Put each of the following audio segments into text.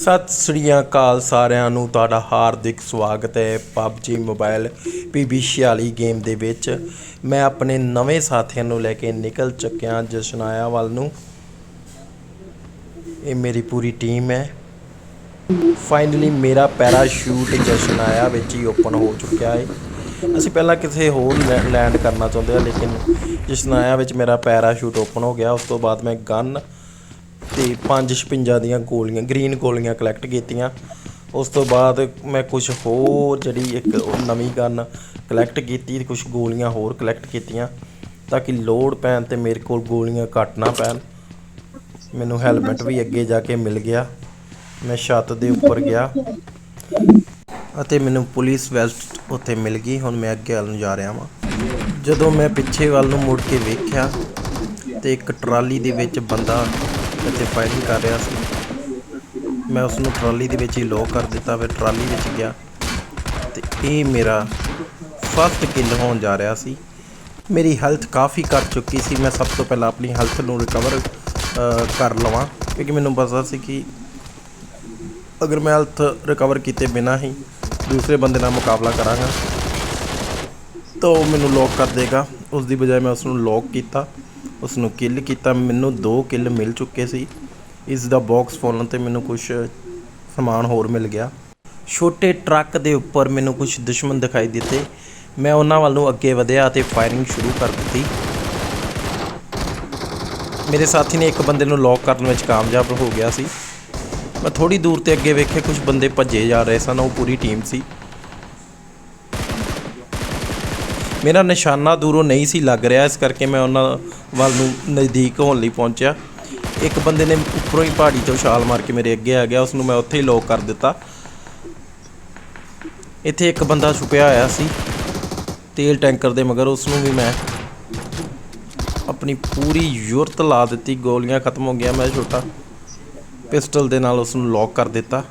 ਸਤਿ ਸ੍ਰੀ ਅਕਾਲ ਸਾਰਿਆਂ ਨੂੰ। ਤੁਹਾਡਾ ਹਾਰਦਿਕ ਸਵਾਗਤ ਹੈ PUBG ਮੋਬਾਈਲ PB46 ਗੇਮ ਦੇ ਵਿੱਚ। ਮੈਂ ਆਪਣੇ ਨਵੇਂ ਸਾਥੀਆਂ ਨੂੰ ਲੈ ਕੇ ਨਿਕਲ ਚੁੱਕਿਆ ਜਸ਼ਨਾਇਆ ਵੱਲ ਨੂੰ। ਇਹ ਮੇਰੀ ਪੂਰੀ ਟੀਮ ਹੈ। ਫਾਈਨਲੀ ਮੇਰਾ ਪੈਰਾਸ਼ੂਟ ਜਸ਼ਨਾਇਆ ਵਿੱਚ ਹੀ ਓਪਨ ਹੋ ਚੁੱਕਿਆ ਹੈ। ਅਸੀਂ ਪਹਿਲਾਂ ਕਿਸੇ ਹੋਰ ਲੈ- ਲੈਂਡ ਕਰਨਾ ਚਾਹੁੰਦੇ ਹਾਂ, ਲੇਕਿਨ ਜਸ਼ਨਾਇਆ ਵਿੱਚ ਮੇਰਾ ਪੈਰਾਸ਼ੂਟ ਓਪਨ ਹੋ ਗਿਆ। ਉਸ ਤੋਂ ਬਾਅਦ ਮੈਂ ਗਨ ਤੇ 556 ਦੀਆਂ ਗੋਲੀਆਂ, ਗ੍ਰੀਨ ਗੋਲੀਆਂ ਕਲੈਕਟ ਕੀਤੀਆਂ। ਉਸ ਤੋਂ ਬਾਅਦ ਮੈਂ ਕੁਝ ਹੋਰ ਜਿਹੜੀ ਇੱਕ ਨਵੀਂ ਗਨ ਕਲੈਕਟ ਕੀਤੀ ਕੁਝ ਗੋਲੀਆਂ ਹੋਰ ਕਲੈਕਟ ਕੀਤੀਆਂ, ਤਾਂ ਕਿ ਲੋਡ ਪੈਣ ਤੇ ਮੇਰੇ ਕੋਲ ਗੋਲੀਆਂ ਘੱਟ ਨਾ ਪੈਣ। ਮੈਨੂੰ ਹੈਲਮਟ ਵੀ ਅੱਗੇ ਜਾ ਕੇ ਮਿਲ ਗਿਆ। ਮੈਂ ਛੱਤ ਦੇ ਉੱਪਰ ਗਿਆ। ਅਤੇ ਮੈਨੂੰ ਪੁਲਿਸ ਵੈਸਟ ਉੱਥੇ ਮਿਲ ਗਈ। ਹੁਣ ਮੈਂ ਅੱਗੇ ਵੱਲ ਨੂੰ ਜਾ ਰਿਹਾ ਹਾਂ ਜਦੋਂ ਮੈਂ ਪਿੱਛੇ ਵੱਲ ਨੂੰ ਮੁੜ ਕੇ ਵੇਖਿਆ ਤੇ ਇੱਕ ਟਰਾਲੀ ਦੇ ਵਿੱਚ ਬੰਦਾ ਇੱਥੇ ਫਾਇਰਿੰਗ ਕਰ ਰਿਹਾ ਸੀ। ਮੈਂ ਉਸ ਨੂੰ ਟਰਾਲੀ ਦੇ ਵਿੱਚ ਹੀ ਲੋਕ ਕਰ ਦਿੱਤਾ, ਫਿਰ ਟਰਾਲੀ ਵਿੱਚ ਗਿਆ ਤੇ ਇਹ ਮੇਰਾ ਫਸਟ ਕਿਲ ਹੋਣ ਜਾ ਰਿਹਾ ਸੀ। ਮੇਰੀ ਹੈਲਥ ਕਾਫੀ ਘੱਟ ਚੁੱਕੀ ਸੀ। ਮੈਂ ਸਭ ਤੋਂ ਪਹਿਲਾਂ ਆਪਣੀ ਹੈਲਥ ਨੂੰ ਰਿਕਵਰ ਕਰ ਲਵਾਂ, ਕਿਉਂਕਿ ਮੈਨੂੰ ਪਤਾ ਸੀ ਕਿ ਅਗਰ ਮੈਂ ਹੈਲਥ ਰਿਕਵਰ ਕੀਤੇ ਬਿਨਾ ਹੀ ਦੂਸਰੇ ਬੰਦੇ ਨਾਲ ਮੁਕਾਬਲਾ ਕਰਾਂਗਾ, ਤਾਂ ਉਹ ਮੈਨੂੰ ਲੋਕ ਕਰ ਦੇਗਾ। ਉਸ ਦੀ ਬਜਾਏ ਮੈਂ ਉਸ ਨੂੰ ਲੋਕ ਕੀਤਾ। ਉਸ ਨੂੰ ਕਿਲ ਕੀਤਾ। ਮੈਨੂੰ ਦੋ ਕਿਲ ਮਿਲ ਚੁੱਕੇ ਸੀ। ਇਸ ਦਾ ਬਾਕਸ ਫੋਲਣ ਤੇ ਮੈਨੂੰ ਕੁਝ ਸਮਾਨ ਹੋਰ ਮਿਲ ਗਿਆ। ਛੋਟੇ ਟਰੱਕ ਦੇ ਉੱਪਰ ਮੈਨੂੰ ਕੁਝ ਦੁਸ਼ਮਣ ਦਿਖਾਈ ਦਿੱਤੇ। ਮੈਂ ਉਹਨਾਂ ਵੱਲ ਨੂੰ ਅੱਗੇ ਵਧਿਆ ਅਤੇ ਫਾਇਰਿੰਗ ਸ਼ੁਰੂ ਕਰ ਦਿੱਤੀ। ਮੇਰੇ ਸਾਥੀ ਨੇ ਇੱਕ ਬੰਦੇ ਨੂੰ ਲੋਕ ਕਰਨ ਵਿੱਚ ਕਾਮਯਾਬ ਹੋ ਗਿਆ ਸੀ। ਮੈਂ ਥੋੜੀ ਦੂਰ ਤੇ ਅੱਗੇ ਵੇਖੇ ਕੁਝ ਬੰਦੇ ਭੱਜੇ ਜਾ ਰਹੇ ਸਨ। ਉਹ ਪੂਰੀ ਟੀਮ ਸੀ। ਮੇਰਾ ਨਿਸ਼ਾਨਾ ਦੂਰੋਂ ਨਹੀਂ ਸੀ ਲੱਗ ਰਿਹਾ, ਇਸ ਕਰਕੇ ਮੈਂ ਉਹਨਾਂ ਵੱਲ ਨੂੰ ਨਜ਼ਦੀਕ ਹੋਣ ਲਈ ਪਹੁੰਚਿਆ। ਇੱਕ ਬੰਦੇ ਨੇ ਉੱਪਰੋਂ ਹੀ ਪਹਾੜੀ ਤੋਂ ਛਾਲ ਮਾਰ ਕੇ ਮੇਰੇ ਅੱਗੇ ਆ ਗਿਆ ਉਸ ਨੂੰ ਮੈਂ ਉੱਥੇ ਹੀ ਲੋਕ ਕਰ ਦਿੱਤਾ। ਇੱਥੇ ਇੱਕ ਬੰਦਾ ਛੁਪਿਆ ਹੋਇਆ ਸੀ, ਤੇਲ ਟੈਂਕਰ ਦੇ ਮਗਰ ਉਸ ਨੂੰ ਵੀ ਮੈਂ ਆਪਣੀ ਪੂਰੀ ਯੁਰਤ ਲਾ ਦਿੱਤੀ, ਗੋਲੀਆਂ ਖਤਮ ਹੋ ਗਿਆ ਮੈਂ ਛੋਟਾ ਪਿਸਟਲ ਦੇ ਨਾਲ ਉਸ ਨੂੰ ਲੋਕ ਕਰ ਦਿੱਤਾ।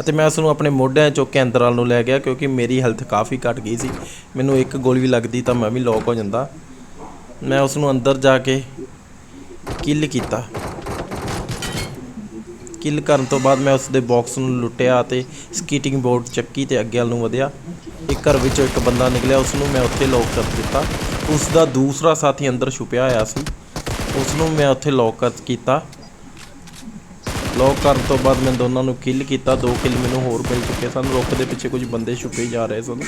ਅਤੇ ਮੈਂ ਉਸ ਨੂੰ ਆਪਣੇ ਮੋਢਿਆਂ ਚੁੱਕ ਕੇ ਅੰਦਰ ਵੱਲ ਨੂੰ ਲੈ ਗਿਆ ਕਿਉਂਕਿ ਮੇਰੀ ਹੈਲਥ ਕਾਫੀ ਘਟ ਗਈ ਸੀ। ਮੈਨੂੰ ਇੱਕ ਗੋਲੀ ਵੀ ਲੱਗਦੀ ਤਾਂ ਮੈਂ ਵੀ ਲੋਕ ਹੋ ਜਾਂਦਾ। ਮੈਂ ਉਸ ਨੂੰ ਅੰਦਰ ਜਾ ਕੇ ਕਿਲ ਕੀਤਾ। ਕਿਲ ਕਰਨ ਤੋਂ ਬਾਅਦ ਮੈਂ ਉਸ ਦੇ ਬਾਕਸ ਨੂੰ ਲੁੱਟਿਆ ਅਤੇ ਸਕੀਟਿੰਗ ਬੋਰਡ ਚੱਕੀ ਤੇ ਅੱਗੇ ਵੱਲ ਨੂੰ ਵਧਿਆ। ਇੱਕ ਘਰ ਵਿੱਚੋਂ ਇੱਕ ਬੰਦਾ ਨਿਕਲਿਆ ਉਸ ਨੂੰ ਮੈਂ ਉੱਥੇ ਲੋਕ ਕਰ ਦਿੱਤਾ। ਉਸ ਦਾ ਦੂਸਰਾ ਸਾਥੀ ਅੰਦਰ ਛੁਪਿਆ ਹੋਇਆ ਸੀ। ਉਸ ਨੂੰ ਮੈਂ ਉੱਥੇ ਲੋਕ ਕਰ ਕੀਤਾ। ਲੋਕ ਕਰਨ ਤੋਂ ਬਾਅਦ ਮੈਂ ਦੋਨਾਂ ਨੂੰ ਕਿਲ ਕੀਤਾ। ਦੋ ਕਿਲ ਮੈਨੂੰ ਹੋਰ ਮਿਲ ਚੁੱਕੇ ਸਨ। ਰੁੱਖ ਦੇ ਪਿੱਛੇ ਕੁਝ ਬੰਦੇ ਛੁਪੇ ਜਾ ਰਹੇ ਸਨ।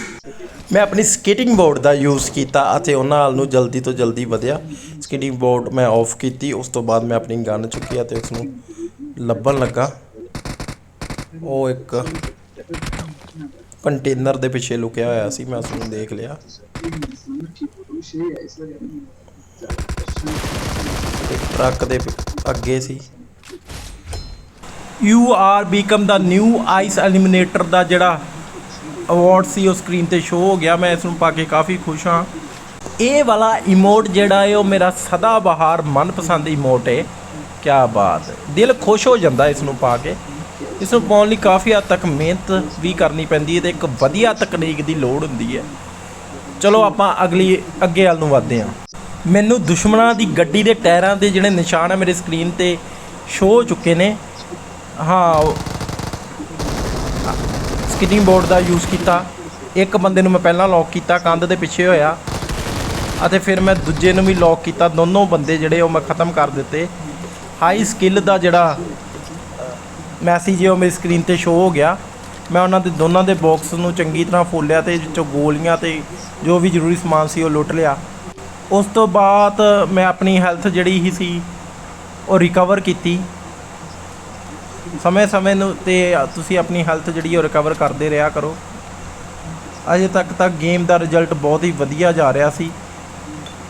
ਮੈਂ ਆਪਣੀ ਸਕੇਟਿੰਗ ਬੋਰਡ ਦਾ ਯੂਜ਼ ਕੀਤਾ ਅਤੇ ਉਹਨਾਂ ਨਾਲ ਨੂੰ ਜਲਦੀ ਤੋਂ ਜਲਦੀ ਵਧਿਆ। ਸਕੇਟਿੰਗ ਬੋਰਡ ਮੈਂ ਆਫ ਕੀਤੀ। ਉਸ ਤੋਂ ਬਾਅਦ ਮੈਂ ਆਪਣੀ ਗਨ ਚੁੱਕੀ ਅਤੇ ਉਸ ਨੂੰ ਲੱਭਣ ਲੱਗਾ। ਉਹ ਇੱਕ ਕੰਟੇਨਰ ਦੇ ਪਿੱਛੇ ਲੁਕਿਆ ਹੋਇਆ ਸੀ। ਮੈਂ ਉਸ ਨੂੰ ਦੇਖ ਲਿਆ। ਇੱਕ ਟਰੱਕ ਦੇ ਅੱਗੇ ਸੀ। You are become the new ice eliminator ਦਾ ਜਿਹੜਾ ਅਵਾਰਡ ਸੀ, ਉਹ ਸਕਰੀਨ ਤੇ ਸ਼ੋ ਹੋ ਗਿਆ। ਮੈਂ ਇਸ ਨੂੰ ਪਾ ਕੇ ਕਾਫੀ ਖੁਸ਼ ਹਾਂ। ਇਹ ਵਾਲਾ ਇਮੋਟ ਜਿਹੜਾ ਹੈ, ਉਹ ਮੇਰਾ ਸਦਾ ਬਹਾਰ ਮਨਪਸੰਦ ਇਮੋਟ ਹੈ। ਕੀ ਬਾਤ। ਦਿਲ ਖੁਸ਼ ਹੋ ਜਾਂਦਾ ਇਸ ਨੂੰ ਪਾ ਕੇ। ਇਸ ਨੂੰ ਪਾਉਣ ਲਈ ਕਾਫੀ ਹੱਦ ਤੱਕ ਮਿਹਨਤ ਵੀ ਕਰਨੀ ਪੈਂਦੀ ਹੈ ਤੇ ਇੱਕ ਵਧੀਆ ਤਕਨੀਕ ਦੀ ਲੋੜ ਹੁੰਦੀ ਹੈ। ਚਲੋ, ਆਪਾਂ ਅਗਲੀ, ਅੱਗੇ ਵੱਲ ਨੂੰ ਵਧਦੇ ਹਾਂ। ਮੈਨੂੰ ਦੁਸ਼ਮਣਾਂ ਦੀ ਗੱਡੀ ਦੇ ਟਾਇਰਾਂ ਦੇ ਜਿਹੜੇ ਨਿਸ਼ਾਨ ਆ, ਮੇਰੇ ਸਕਰੀਨ ਤੇ ਸ਼ੋ ਹੋ ਚੁੱਕੇ ਨੇ। ਹਾਂ ਸਕਿਟਿੰਗ ਬੋਰਡ ਦਾ ਯੂਜ਼ ਕੀਤਾ। ਇੱਕ ਬੰਦੇ ਨੂੰ ਮੈਂ ਪਹਿਲਾਂ ਲੌਕ ਕੀਤਾ, ਕੰਧ ਦੇ ਪਿੱਛੇ ਹੋਇਆ। ਅਤੇ ਫਿਰ ਮੈਂ ਦੂਜੇ ਨੂੰ ਵੀ ਲੌਕ ਕੀਤਾ, ਦੋਨੋਂ ਬੰਦੇ ਜਿਹੜੇ ਉਹ ਮੈਂ ਖਤਮ ਕਰ ਦਿੱਤੇ। ਹਾਈ ਸਕਿੱਲ ਦਾ ਜਿਹੜਾ ਮੈਸੇਜ ਉਹ ਮੇਰੀ ਸਕਰੀਨ ਤੇ ਸ਼ੋ ਹੋ ਗਿਆ। ਮੈਂ ਉਹਨਾਂ ਦੇ, ਦੋਨਾਂ ਦੇ ਬਾਕਸ ਨੂੰ ਚੰਗੀ ਤਰ੍ਹਾਂ ਫੋਲਿਆ ਤੇ ਵਿੱਚੋਂ ਗੋਲੀਆਂ ਤੇ ਜੋ ਵੀ ਜ਼ਰੂਰੀ ਸਮਾਨ ਸੀ ਉਹ ਲੁੱਟ ਲਿਆ। ਉਸ ਤੋਂ ਬਾਅਦ ਮੈਂ ਆਪਣੀ ਹੈਲਥ ਜਿਹੜੀ ਹੀ ਸੀ, ਉਹ ਰਿਕਵਰ ਕੀਤੀ। ਸਮੇਂ ਸਮੇਂ ਨੂੰ ਤੇ ਤੁਸੀਂ ਆਪਣੀ ਹੈਲਥ ਜਿਹੜੀ ਉਹ ਰਿਕਵਰ ਕਰਦੇ ਰਿਹਾ ਕਰੋ। ਅਜੇ ਤੱਕ ਤਾਂ ਗੇਮ ਦਾ ਰਿਜ਼ਲਟ ਬਹੁਤ ਹੀ ਵਧੀਆ ਜਾ ਰਿਹਾ ਸੀ।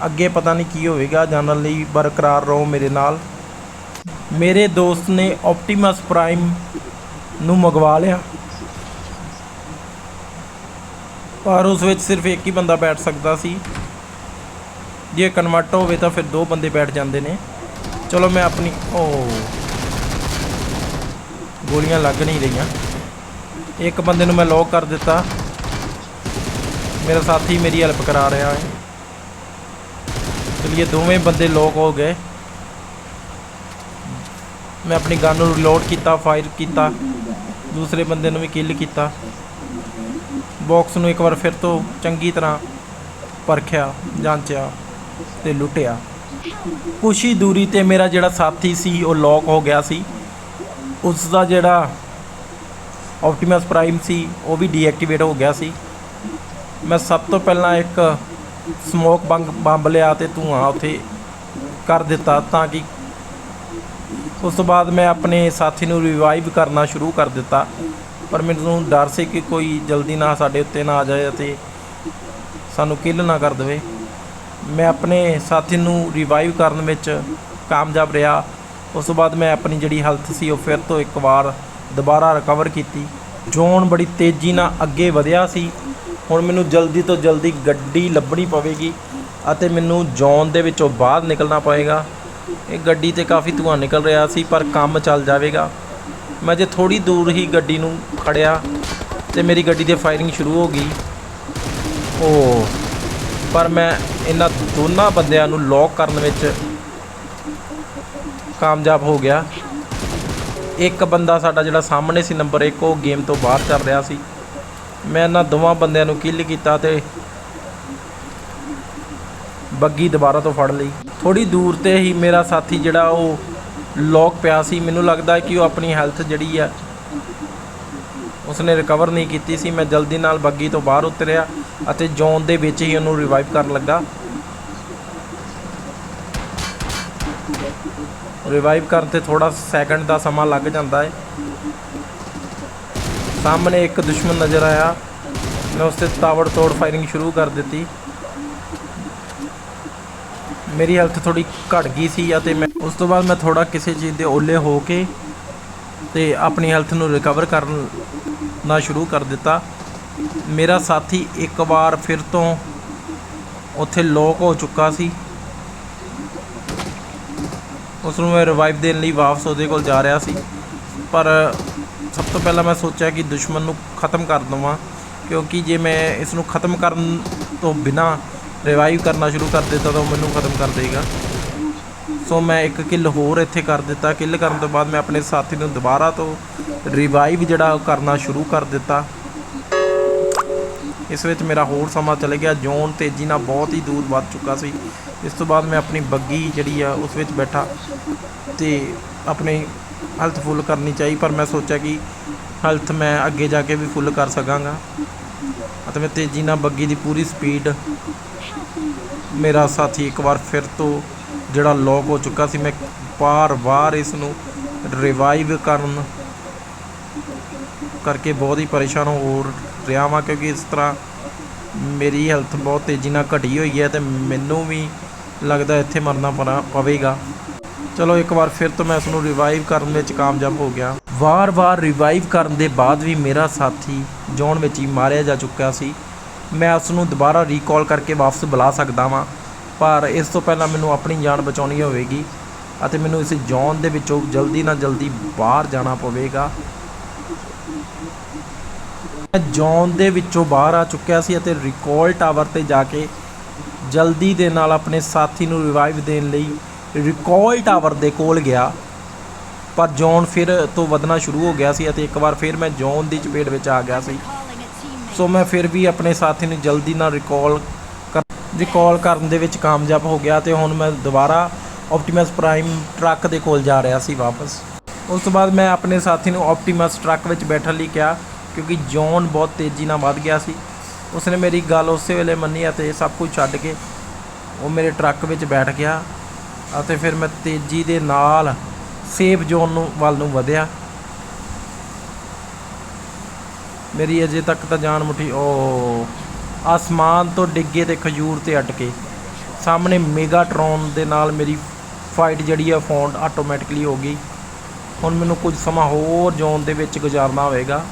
ਅੱਗੇ ਪਤਾ ਨਹੀਂ ਕੀ ਹੋਵੇਗਾ ਜਾਣਨ ਲਈ ਬਰਕਰਾਰ ਰਹੋ ਮੇਰੇ ਨਾਲ। ਮੇਰੇ ਦੋਸਤ ਨੇ ਆਪਟੀਮਸ ਪ੍ਰਾਈਮ ਨੂੰ ਮੰਗਵਾ ਲਿਆ। ਪਰ ਉਸ ਵਿੱਚ ਸਿਰਫ ਇੱਕ ਹੀ ਬੰਦਾ ਬੈਠ ਸਕਦਾ ਸੀ। ਜੇ ਕਨਵਰਟ ਹੋਵੇ ਤਾਂ ਫਿਰ ਦੋ ਬੰਦੇ ਬੈਠ ਜਾਂਦੇ ਨੇ। ਚਲੋ ਮੈਂ ਆਪਣੀ, ਓ ਗੋਲੀਆਂ ਲੱਗ ਨਹੀਂ ਰਹੀਆਂ। ਇੱਕ ਬੰਦੇ ਨੂੰ ਮੈਂ ਲੋਕ ਕਰ ਦਿੱਤਾ। ਮੇਰਾ ਸਾਥੀ ਮੇਰੀ ਹੈਲਪ ਕਰਾ ਰਿਹਾ ਹੈ। ਚਲਿਏ, ਦੋਵੇਂ ਬੰਦੇ ਲੋਕ ਹੋ ਗਏ। ਮੈਂ ਆਪਣੀ ਗਨ ਨੂੰ ਰਿਲੋਡ ਕੀਤਾ ਫਾਇਰ ਕੀਤਾ। ਦੂਸਰੇ ਬੰਦੇ ਨੂੰ ਵੀ ਕਿਲ ਕੀਤਾ। ਬਾਕਸ ਨੂੰ ਇੱਕ ਵਾਰ ਫਿਰ ਤੋਂ ਚੰਗੀ ਤਰ੍ਹਾਂ ਪਰਖਿਆ, ਜਾਂਚਿਆ ਤੇ ਲੁੱਟਿਆ। ਕੁਛ ਹੀ ਦੂਰੀ ਤੇ ਮੇਰਾ ਜਿਹੜਾ ਸਾਥੀ ਸੀ, ਉਹ ਲੌਕ ਹੋ ਗਿਆ ਸੀ। ਉਸ ਦਾ ਜਿਹੜਾ ਆਪਟੀਮਸ ਪ੍ਰਾਈਮ ਸੀ, ਉਹ ਵੀ ਡੀਐਕਟੀਵੇਟ ਹੋ ਗਿਆ ਸੀ। ਮੈਂ ਸਭ ਤੋਂ ਪਹਿਲਾਂ ਇੱਕ ਸਮੋਕ ਬੰਬ ਬੰਬ ਲਿਆ ਤੇ ਧੂਆਂ ਉੱਥੇ ਕਰ ਦਿੱਤਾ ਤਾਂ ਕਿ ਉਸ ਤੋਂ ਬਾਅਦ ਮੈਂ ਆਪਣੇ ਸਾਥੀ ਨੂੰ ਰਿਵਾਈਵ ਕਰਨਾ ਸ਼ੁਰੂ ਕਰ ਦਿੱਤਾ। ਪਰ ਮੈਨੂੰ ਡਰ ਸੀ ਕਿ ਕੋਈ ਜਲਦੀ ਨਾ ਸਾਡੇ ਉੱਤੇ ਨਾ ਆ ਜਾਏ ਅਤੇ ਸਾਨੂੰ ਕਿਲ ਨਾ ਕਰ ਦੇਵੇ। ਮੈਂ ਆਪਣੇ ਸਾਥੀ ਨੂੰ ਰਿਵਾਈਵ ਕਰਨ ਵਿੱਚ ਕਾਮਯਾਬ ਰਿਹਾ। ਉਸ ਤੋਂ ਬਾਅਦ ਮੈਂ ਆਪਣੀ ਜਿਹੜੀ ਹੈਲਥ ਸੀ ਉਹ ਫਿਰ ਤੋਂ ਇੱਕ ਵਾਰ ਦੁਬਾਰਾ ਰਿਕਵਰ ਕੀਤੀ। ਜੋਨ ਬੜੀ ਤੇਜ਼ੀ ਨਾਲ ਅੱਗੇ ਵਧਿਆ ਸੀ। ਹੁਣ ਮੈਨੂੰ ਜਲਦੀ ਤੋਂ ਜਲਦੀ ਗੱਡੀ ਲੱਭਣੀ ਪਵੇਗੀ ਅਤੇ ਮੈਨੂੰ ਜੋਨ ਦੇ ਵਿੱਚੋਂ ਬਾਹਰ ਨਿਕਲਣਾ ਪਵੇਗਾ। ਇਹ ਗੱਡੀ ਤੇ ਕਾਫੀ ਧੂਆਂ ਨਿਕਲ ਰਿਹਾ ਸੀ, ਪਰ ਕੰਮ ਚੱਲ ਜਾਵੇਗਾ। ਮੈਂ ਜੇ ਥੋੜੀ ਦੂਰ ਹੀ ਗੱਡੀ ਨੂੰ ਖੜਿਆ ਤੇ ਮੇਰੀ ਗੱਡੀ ਤੇ ਫਾਇਰਿੰਗ ਸ਼ੁਰੂ ਹੋ ਗਈ। ਉਹ ਪਰ ਮੈਂ ਇਹਨਾਂ ਦੋਨਾਂ ਬੰਦਿਆਂ ਨੂੰ ਲੌਕ ਕਰਨ ਵਿੱਚ ਕਾਮਯਾਬ ਹੋ ਗਿਆ। ਇੱਕ ਬੰਦਾ ਸਾਡਾ ਜਿਹੜਾ ਸਾਹਮਣੇ ਸੀ ਨੰਬਰ 1 ਉਹ ਗੇਮ ਤੋਂ ਬਾਹਰ ਚੱਲ ਰਿਹਾ ਸੀ। ਮੈਂ ਇਹਨਾਂ ਦੋਵਾਂ ਬੰਦਿਆਂ ਨੂੰ ਕਿਲ ਕੀਤਾ ਤੇ ਬੱਗੀ ਦੁਬਾਰਾ ਤੋਂ ਫੜ ਲਈ। ਥੋੜੀ ਦੂਰ ਤੇ ਹੀ ਮੇਰਾ ਸਾਥੀ ਜਿਹੜਾ ਉਹ ਲੋਕ ਪਿਆ ਸੀ। ਮੈਨੂੰ ਲੱਗਦਾ ਕਿ ਉਹ ਆਪਣੀ ਹੈਲਥ ਜਿਹੜੀ ਆ, ਉਸਨੇ ਰਿਕਵਰ ਨਹੀਂ ਕੀਤੀ ਸੀ। ਮੈਂ ਜਲਦੀ ਨਾਲ ਬੱਗੀ ਤੋਂ ਬਾਹਰ ਉਤਰਿਆ ਅਤੇ ਜੌਨ ਦੇ ਵਿੱਚ ਹੀ ਉਹਨੂੰ ਰਿਵਾਈਵ ਕਰਨ ਲੱਗਾ। ਰਿਵਾਈਵ ਕਰਨ ਤੇ ਥੋੜਾ ਸੈਕਿੰਡ ਦਾ ਸਮਾਂ ਲੱਗ ਜਾਂਦਾ ਹੈ। ਸਾਹਮਣੇ ਇੱਕ ਦੁਸ਼ਮਣ ਨਜ਼ਰ ਆਇਆ। ਮੈਂ ਉਸ ਤੇ ਤਾਵੜ ਤੋੜ ਫਾਇਰਿੰਗ ਸ਼ੁਰੂ ਕਰ ਦਿੱਤੀ। ਮੇਰੀ ਹੈਲਥ ਥੋੜੀ ਘਟ ਗਈ ਸੀ ਅਤੇ ਮੈਂ ਉਸ ਤੋਂ ਬਾਅਦ ਮੈਂ ਥੋੜਾ ਕਿਸੇ ਚੀਜ਼ ਦੇ ਓਲੇ ਹੋ ਕੇ ਤੇ ਆਪਣੀ ਹੈਲਥ ਨੂੰ ਰਿਕਵਰ ਕਰਨਾ ਸ਼ੁਰੂ ਕਰ ਦਿੱਤਾ। ਮੇਰਾ ਸਾਥੀ ਇੱਕ ਵਾਰ ਫਿਰ ਤੋਂ ਉੱਥੇ ਲੋਕ ਹੋ ਚੁੱਕਾ ਸੀ। ਉਸ ਨੂੰ ਮੈਂ ਰਿਵਾਈਵ ਦੇਣ ਲਈ ਵਾਪਸ ਉਹਦੇ ਕੋਲ ਜਾ ਰਿਹਾ ਸੀ। ਪਰ ਸਭ ਤੋਂ ਪਹਿਲਾਂ ਮੈਂ ਸੋਚਿਆ ਕਿ ਦੁਸ਼ਮਣ ਨੂੰ ਖਤਮ ਕਰ ਦਵਾਂ, ਕਿਉਂਕਿ ਜੇ ਮੈਂ ਇਸ ਨੂੰ ਖਤਮ ਕਰਨ ਤੋਂ ਬਿਨਾ ਰਿਵਾਈਵ ਕਰਨਾ ਸ਼ੁਰੂ ਕਰ ਦਿੱਤਾ ਤਾਂ ਉਹ ਮੈਨੂੰ ਖਤਮ ਕਰ ਦੇਗਾ। ਸੋ ਮੈਂ ਇੱਕ ਕਿਲ ਹੋਰ ਇੱਥੇ ਕਰ ਦਿੱਤਾ। ਕਿਲ ਕਰਨ ਤੋਂ ਬਾਅਦ ਮੈਂ ਆਪਣੇ ਸਾਥੀ ਨੂੰ ਦੁਬਾਰਾ ਤੋਂ ਰਿਵਾਈਵ ਜਿਹੜਾ ਉਹ ਕਰਨਾ ਸ਼ੁਰੂ ਕਰ ਦਿੱਤਾ। ਇਸ ਵਿੱਚ ਮੇਰਾ ਹੋਰ ਸਮਾਂ ਚਲੇ ਗਿਆ। ਜੋਨ ਤੇਜ਼ੀ ਨਾਲ ਬਹੁਤ ਹੀ ਦੂਰ ਵੱਧ ਚੁੱਕਾ ਸੀ। ਇਸ ਤੋਂ ਬਾਅਦ ਮੈਂ ਆਪਣੀ ਬੱਗੀ ਜਿਹੜੀ ਆ, ਉਸ ਵਿੱਚ ਬੈਠਾ ਤੇ ਆਪਣੀ ਹੈਲਥ ਫੁੱਲ ਕਰਨੀ ਚਾਹੀ, ਪਰ ਮੈਂ ਸੋਚਿਆ ਕਿ ਹੈਲਥ ਮੈਂ ਅੱਗੇ ਜਾ ਕੇ ਵੀ ਫੁੱਲ ਕਰ ਸਕਾਂਗਾ। ਅਤੇ ਮੈਂ ਤੇਜ਼ੀ ਨਾਲ ਬੱਗੀ ਦੀ ਪੂਰੀ ਸਪੀਡ ਮੇਰਾ ਸਾਥੀ ਇੱਕ ਵਾਰ ਫਿਰ ਤੋਂ ਜਿਹੜਾ ਲੌਕ ਹੋ ਚੁੱਕਾ ਸੀ, ਮੈਂ ਵਾਰ-ਵਾਰ ਇਸ ਨੂੰ ਰਿਵਾਈਵ ਕਰਨ ਕਰਕੇ ਬਹੁਤ ਹੀ ਪਰੇਸ਼ਾਨ ਹੋ ਰਿਹਾ ਵਾਂ ਕਿਉਂਕਿ ਇਸ ਤਰ੍ਹਾਂ ਮੇਰੀ ਹੈਲਥ ਬਹੁਤ ਤੇਜ਼ੀ ਨਾਲ ਘਟੀ ਹੋਈ ਹੈ ਤੇ ਮੈਨੂੰ ਵੀ ਲੱਗਦਾ ਇੱਥੇ ਮਰਨਾ ਪਣਾ ਪਵੇਗਾ। ਚਲੋ ਇੱਕ ਵਾਰ ਫਿਰ ਤੋਂ ਮੈਂ ਇਸ ਨੂੰ ਰਿਵਾਈਵ ਕਰਨ ਵਿੱਚ ਕਾਮਯਾਬ ਹੋ ਗਿਆ। ਵਾਰ-ਵਾਰ ਰਿਵਾਈਵ ਕਰਨ ਦੇ ਬਾਅਦ ਵੀ ਮੇਰਾ ਸਾਥੀ ਜੋਨ ਵਿੱਚ ਹੀ ਮਾਰਿਆ ਜਾ ਚੁੱਕਿਆ ਸੀ। ਮੈਂ ਉਸ ਨੂੰ ਦੁਬਾਰਾ ਰੀਕਾਲ ਕਰਕੇ ਵਾਪਸ ਬੁਲਾ ਸਕਦਾ ਵਾਂ, ਪਰ ਇਸ ਤੋਂ ਪਹਿਲਾਂ ਮੈਨੂੰ ਆਪਣੀ ਜਾਨ ਬਚਾਉਣੀ ਹੋਵੇਗੀ ਅਤੇ ਮੈਨੂੰ ਇਸ ਜੌਨ ਦੇ ਵਿੱਚੋਂ ਜਲਦੀ ਨਾਲ ਜਲਦੀ ਬਾਹਰ ਜਾਣਾ ਪਵੇਗਾ। ਜੋਨ ਦੇ ਵਿੱਚੋਂ ਬਾਹਰ ਆ ਚੁੱਕਿਆ ਸੀ ਅਤੇ ਰਿਕਾਲ ਟਾਵਰ ਤੇ ਜਾ ਕੇ ਜਲਦੀ ਦੇ ਨਾਲ ਆਪਣੇ ਸਾਥੀ ਨੂੰ ਰਿਵਾਈਵ ਦੇਣ ਲਈ ਰਿਕਾਲ ਟਾਵਰ ਦੇ ਕੋਲ ਗਿਆ। ਪਰ ਜੋਨ ਫਿਰ ਤੋਂ ਵਧਣਾ ਸ਼ੁਰੂ ਹੋ ਗਿਆ ਸੀ ਅਤੇ ਇੱਕ ਵਾਰ ਫਿਰ ਮੈਂ ਜੋਨ ਦੀ ਚਪੇਟ ਵਿੱਚ ਆ ਗਿਆ ਸੀ। ਸੋ ਮੈਂ ਫਿਰ ਵੀ ਆਪਣੇ ਸਾਥੀ ਨੂੰ ਜਲਦੀ ਨਾਲ ਰਿਕਾਲ ਕਰ ਰਿਕਾਲ ਕਰਨ ਦੇ ਵਿੱਚ ਕਾਮਯਾਬ ਹੋ ਗਿਆ ਤੇ ਹੁਣ ਮੈਂ ਦੁਬਾਰਾ ਆਪਟੀਮਸ ਪ੍ਰਾਈਮ ਟਰੱਕ ਦੇ ਕੋਲ ਜਾ ਰਿਹਾ ਸੀ ਵਾਪਸ। ਉਸ ਤੋਂ ਬਾਅਦ ਮੈਂ ਆਪਣੇ ਸਾਥੀ ਨੂੰ ਆਪਟੀਮਸ ਟਰੱਕ ਵਿੱਚ ਬੈਠਣ ਲਈ ਕਿਹਾ ਕਿਉਂਕਿ ਜੌਨ ਬਹੁਤ ਤੇਜ਼ੀ ਨਾਲ ਵੱਧ ਗਿਆ ਸੀ। ਉਸਨੇ ਮੇਰੀ ਗੱਲ ਉਸੇ ਵੇਲੇ ਮੰਨੀ ਅਤੇ ਸਭ ਕੁਝ ਛੱਡ ਕੇ ਉਹ ਮੇਰੇ ਟਰੱਕ ਵਿੱਚ ਬੈਠ ਗਿਆ ਅਤੇ ਫਿਰ ਮੈਂ ਤੇਜ਼ੀ ਦੇ ਨਾਲ ਸੇਫ ਜ਼ੋਨ ਨੂੰ ਵੱਲ ਨੂੰ ਵਧਿਆ। ਮੇਰੀ ਅਜੇ ਤੱਕ ਤਾਂ ਜਾਨ ਮੁੱਠੀ ਉਹ ਆਸਮਾਨ ਤੋਂ ਡਿੱਗੇ ਤੇ ਖਜੂਰ ਤੇ ਅਟਕੇ ਸਾਹਮਣੇ ਮੇਗਾਟ੍ਰੋਨ ਦੇ ਨਾਲ ਮੇਰੀ ਫਾਈਟ ਜਿਹੜੀ ਆ ਫੌਂਡ ਆਟੋਮੈਟਿਕਲੀ ਹੋ ਗਈ। ਹੁਣ ਮੈਨੂੰ ਕੁਝ ਸਮਾਂ ਹੋਰ ਜ਼ੋਨ ਦੇ ਵਿੱਚ ਗੁਜ਼ਾਰਨਾ ਹੋਵੇਗਾ।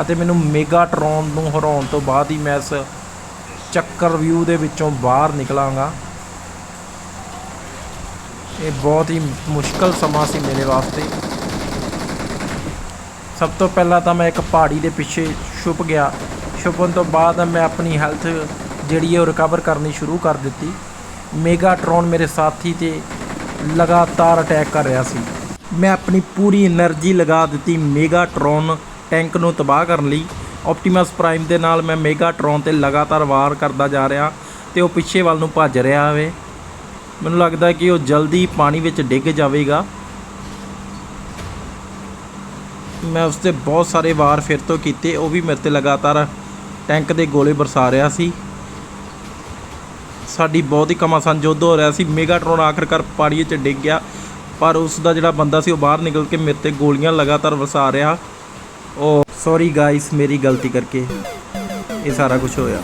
ਅਤੇ ਮੈਨੂੰ ਮੇਗਾਟ੍ਰੋਨ ਨੂੰ ਹਰਾਉਣ ਤੋਂ ਬਾਅਦ ਹੀ ਮੈਂ ਇਸ ਚੱਕਰ ਵਿਊ ਦੇ ਵਿੱਚੋਂ ਬਾਹਰ ਨਿਕਲਾਂਗਾ। ਇਹ ਬਹੁਤ ਹੀ ਮੁਸ਼ਕਲ ਸਮਾਂ ਸੀ ਮੇਰੇ ਵਾਸਤੇ। ਸਭ ਤੋਂ ਪਹਿਲਾਂ ਤਾਂ ਮੈਂ ਇੱਕ ਪਹਾੜੀ ਦੇ ਪਿੱਛੇ ਛੁਪ ਗਿਆ। ਛੁਪਣ ਤੋਂ ਬਾਅਦ ਮੈਂ ਆਪਣੀ ਹੈਲਥ ਜਿਹੜੀ ਹੈ ਉਹ ਰਿਕਵਰ ਕਰਨੀ ਸ਼ੁਰੂ ਕਰ ਦਿੱਤੀ। ਮੇਗਾਟ੍ਰੋਨ ਮੇਰੇ ਸਾਥੀ ਤੇ ਲਗਾਤਾਰ ਅਟੈਕ ਕਰ ਰਿਹਾ ਸੀ। ਮੈਂ ਆਪਣੀ ਪੂਰੀ એનર્ਜੀ ਲਗਾ ਦਿੱਤੀ ਮੇਗਾਟ੍ਰੋਨ ਟੈਂਕ ਨੂੰ ਤਬਾਹ ਕਰਨ ਲਈ ਆਪਟੀਮਸ ਪ੍ਰਾਈਮ ਦੇ ਨਾਲ ਮੈਂ ਮੇਗਾਟ੍ਰੋਨ ਤੇ ਲਗਾਤਾਰ ਵਾਰ ਕਰਦਾ ਜਾ ਰਿਹਾ ਤੇ ਉਹ ਪਿੱਛੇ ਵੱਲ ਨੂੰ ਭੱਜ ਰਿਹਾ ਹੋਵੇ ਮੈਨੂੰ ਲੱਗਦਾ ਕਿ ਉਹ ਜਲਦੀ ਪਾਣੀ ਵਿੱਚ ਡਿੱਗ ਜਾਵੇਗਾ। ਮੈਂ ਉਸ ਤੇ ਬਹੁਤ ਸਾਰੇ ਵਾਰ ਫਿਰ ਤੋਂ ਕੀਤੇ, ਉਹ ਵੀ ਮੇਰੇ ਤੇ ਲਗਾਤਾਰ ਟੈਂਕ ਦੇ ਗੋਲੇ ਬਰਸਾ ਰਿਹਾ ਸੀ। ਸਾਡੀ ਬਹੁਤ ਹੀ ਕਮਾਸਨ ਯੁੱਧ ਹੋ ਰਿਹਾ ਸੀ। ਮੇਗਾਟ੍ਰੋਨ ਆਖਰਕਾਰ ਪਾਣੀ 'ਚ ਡਿੱਗ ਗਿਆ, ਪਰ ਉਸ ਦਾ ਜਿਹੜਾ ਬੰਦਾ ਸੀ ਉਹ ਬਾਹਰ ਨਿਕਲ ਕੇ ਮੇਰੇ ਤੇ ਗੋਲੀਆਂ ਲਗਾਤਾਰ ਵਰਸਾ ਰਿਹਾ। ਉਹ ਸੌਰੀ ਗਾਇਸ ਮੇਰੀ ਗਲਤੀ ਕਰਕੇ ਇਹ ਸਾਰਾ ਕੁਝ ਹੋਇਆ।